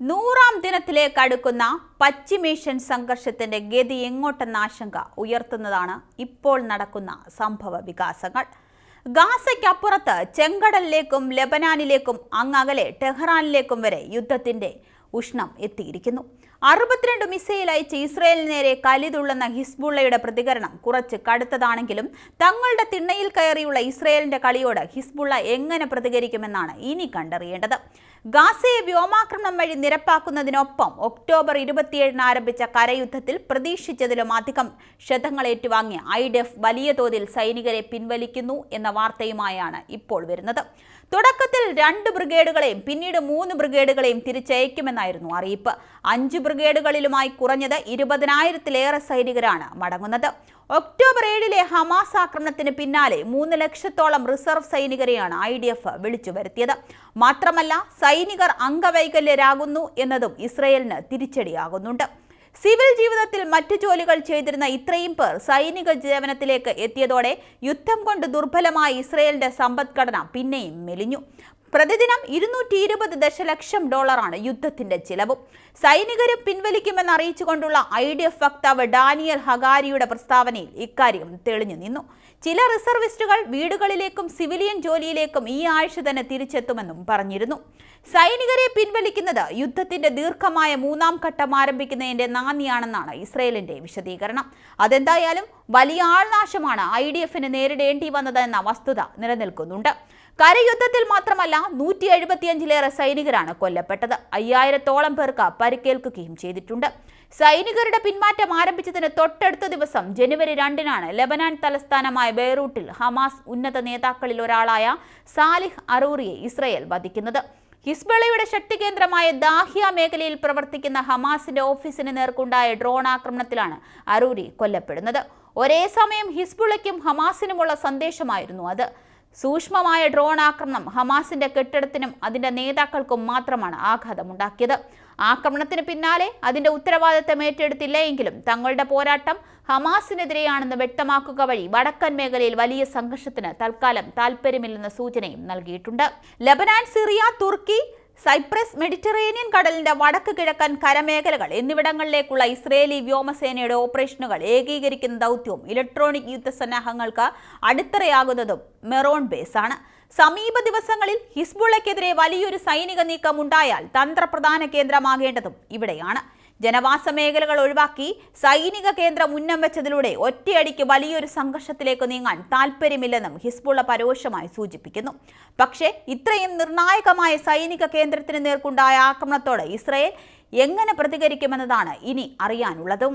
നൂറാം ദിനത്തിലേക്ക് അടുക്കുന്ന പശ്ചിമേഷ്യൻ സംഘർഷത്തിന്റെ ഗതി എങ്ങോട്ടെന്ന ആശങ്ക ഉയർത്തുന്നതാണ് ഇപ്പോൾ നടക്കുന്ന സംഭവ വികാസങ്ങൾ. ഗാസയ്ക്കപ്പുറത്ത് ചെങ്കടലിലേക്കും ലെബനാനിലേക്കും അങ്ങകലെ ടെഹ്റാനിലേക്കും വരെ യുദ്ധത്തിന്റെ ഉഷ്ണം എത്തിയിരിക്കുന്നു. അറുപത്തിരണ്ട് മിസൈൽ അയച്ച് ഇസ്രയേലിന് നേരെ കലിതുള്ളുന്ന ഹിസ്ബുള്ളയുടെ പ്രതികരണം കുറച്ച് കടുത്തതാണെങ്കിലും തങ്ങളുടെ തിണ്ണയിൽ കയറിയുള്ള ഇസ്രയേലിന്റെ കളിയോട് ഹിസ്ബുള്ള എങ്ങനെ പ്രതികരിക്കുമെന്നാണ് ഇനി കണ്ടറിയേണ്ടത്. ഗാസയെ വ്യോമാക്രമണം വഴി നിരപ്പാക്കുന്നതിനൊപ്പം ഒക്ടോബർ ഇരുപത്തിയേഴിന് ആരംഭിച്ച കരയുദ്ധത്തിൽ പ്രതീക്ഷിച്ചതിലും അധികം ക്ഷതങ്ങൾ ഏറ്റുവാങ്ങിയ ഐ ഡെഫ് വലിയ തോതിൽ സൈനികരെ പിൻവലിക്കുന്നു എന്ന വാർത്തയുമായാണ് ഇപ്പോൾ വരുന്നത്. തുടക്കത്തിൽ രണ്ട് ബ്രിഗേഡുകളെയും പിന്നീട് മൂന്ന് ബ്രിഗേഡുകളെയും തിരിച്ചയക്കുമെന്നായിരുന്നു അറിയിപ്പ്. അഞ്ച് ബ്രിഗേഡുകളിലുമായി കുറഞ്ഞത് ഇരുപതിനായിരത്തിലേറെ സൈനികരാണ് മടങ്ങുന്നത്. ഒക്ടോബർ ഏഴിലെ ഹമാസ് ആക്രമണത്തിന് പിന്നാലെ മൂന്ന് ലക്ഷത്തോളം റിസർവ് സൈനികരെയാണ് ഐ ഡി എഫ് വിളിച്ചു വരുത്തിയത്. മാത്രമല്ല സൈനികർ അംഗവൈകല്യരാകുന്നു എന്നതും ഇസ്രയേലിന് തിരിച്ചടിയാകുന്നുണ്ട്. സിവിൽ ജീവിതത്തിൽ മറ്റു ജോലികൾ ചെയ്തിരുന്ന ഇത്രയും പേർ സൈനിക സേവനത്തിലേക്ക് എത്തിയതോടെ യുദ്ധം കൊണ്ട് ദുർബലമായ ഇസ്രയേലിന്റെ സമ്പദ്ഘടന പിന്നെയും മെലിഞ്ഞു. പ്രതിദിനം ഇരുന്നൂറ്റി ഇരുപത് ദശലക്ഷം ഡോളറാണ് യുദ്ധത്തിന്റെ ചിലവ്. സൈനികരെ പിൻവലിക്കുമെന്ന് അറിയിച്ചുകൊണ്ടുള്ള ഐ ഡി എഫ് വക്താവ് ഡാനിയൽ ഹഗാരിയുടെ പ്രസ്താവനയിൽ ഇക്കാര്യം തെളിഞ്ഞു നിന്നു. ചില റിസർവിസ്റ്റുകൾ വീടുകളിലേക്കും സിവിലിയൻ ജോലിയിലേക്കും ഈ ആഴ്ച തന്നെ തിരിച്ചെത്തുമെന്നും പറഞ്ഞിരുന്നു. സൈനികരെ പിൻവലിക്കുന്നത് യുദ്ധത്തിന്റെ ദീർഘമായ മൂന്നാം ഘട്ടം ആരംഭിക്കുന്നതിന്റെ നാന്ദിയാണെന്നാണ് ഇസ്രയേലിന്റെ വിശദീകരണം. അതെന്തായാലും വലിയ ആൾനാശമാണ് ഐ ഡി എഫിന് നേരിടേണ്ടി വന്നതെന്ന വസ്തുത നിലനിൽക്കുന്നുണ്ട്. കരയുദ്ധത്തിൽ മാത്രമല്ല നൂറ്റി എഴുപത്തിയഞ്ചിലേറെ സൈനികരാണ് കൊല്ലപ്പെട്ടത്. അയ്യായിരത്തോളം പേർക്ക് പരിക്കേൽക്കുകയും ചെയ്തിട്ടുണ്ട്. സൈനികരുടെ പിന്മാറ്റം ആരംഭിച്ചതിന് തൊട്ടടുത്ത ദിവസം ജനുവരി രണ്ടിനാണ് ലബനാൻ തലസ്ഥാനമായ ബെയ്റൂട്ടിൽ ഹമാസ് ഉന്നത നേതാക്കളിൽ ഒരാളായ സാലിഹ് അറൂറിയെ ഇസ്രയേൽ വധിക്കുന്നത്. ഹിസ്ബളയുടെ ശക്തി കേന്ദ്രമായ ദാഹിയ മേഖലയിൽ പ്രവർത്തിക്കുന്ന ഹമാസിന്റെ ഓഫീസിന് നേർക്കുണ്ടായ ഡ്രോൺ ആക്രമണത്തിലാണ് അറൂരി കൊല്ലപ്പെടുന്നത്. ഒരേ സമയം ഹിസ്ബുളയ്ക്കും ഹമാസിനുമുള്ള സന്ദേശമായിരുന്നു അത്. സൂക്ഷ്മമായ ഡ്രോൺ ആക്രമണം ഹമാസിന്റെ കെട്ടിടത്തിനും അതിന്റെ നേതാക്കൾക്കും മാത്രമാണ് ആഘാതമുണ്ടാക്കിയത്. ആക്രമണത്തിന് പിന്നാലെ അതിന്റെ ഉത്തരവാദിത്തം ഏറ്റെടുത്തില്ല എങ്കിലും തങ്ങളുടെ പോരാട്ടം ഹമാസിനെതിരെയാണെന്ന് വ്യക്തമാക്കുക വഴി വടക്കൻ മേഖലയിൽ വലിയ സംഘർഷത്തിന് തൽക്കാലം താൽപ്പര്യമില്ലെന്ന സൂചനയും നൽകിയിട്ടുണ്ട്. ലബനാൻ സിറിയ തുർക്കി സൈപ്രസ് മെഡിറ്ററേനിയൻ കടലിന്റെ വടക്ക് കിഴക്കൻ കരമേഖലകൾ എന്നിവിടങ്ങളിലേക്കുള്ള ഇസ്രയേലി വ്യോമസേനയുടെ ഓപ്പറേഷനുകൾ ഏകീകരിക്കുന്ന ദൗത്യവും ഇലക്ട്രോണിക് യുദ്ധസന്നാഹങ്ങൾക്ക് അടിത്തറയാകുന്നതും മെറോൺ ബേസ് ആണ് സമീപ ദിവസങ്ങളിൽ ഹിസ്ബുള്ളയ്ക്കെതിരെ വലിയൊരു സൈനിക നീക്കം ഉണ്ടായാൽ തന്ത്രപ്രധാന കേന്ദ്രമാകേണ്ടതും ഇവിടെയാണ്. ജനവാസ മേഖലകൾ ഒഴിവാക്കി സൈനിക കേന്ദ്രം ഉന്നം വെച്ചതിലൂടെ ഒറ്റയടിക്ക് വലിയൊരു സംഘർഷത്തിലേക്ക് നീങ്ങാൻ താല്പര്യമില്ലെന്നും ഹിസ്ബുള്ള പരോക്ഷമായി സൂചിപ്പിക്കുന്നു. പക്ഷേ ഇത്രയും നിർണായകമായ സൈനിക കേന്ദ്രത്തിന് നേർക്കുണ്ടായ ആക്രമണത്തോട് ഇസ്രയേൽ എങ്ങനെ പ്രതികരിക്കുമെന്നതാണ് ഇനി അറിയാനുള്ളതും.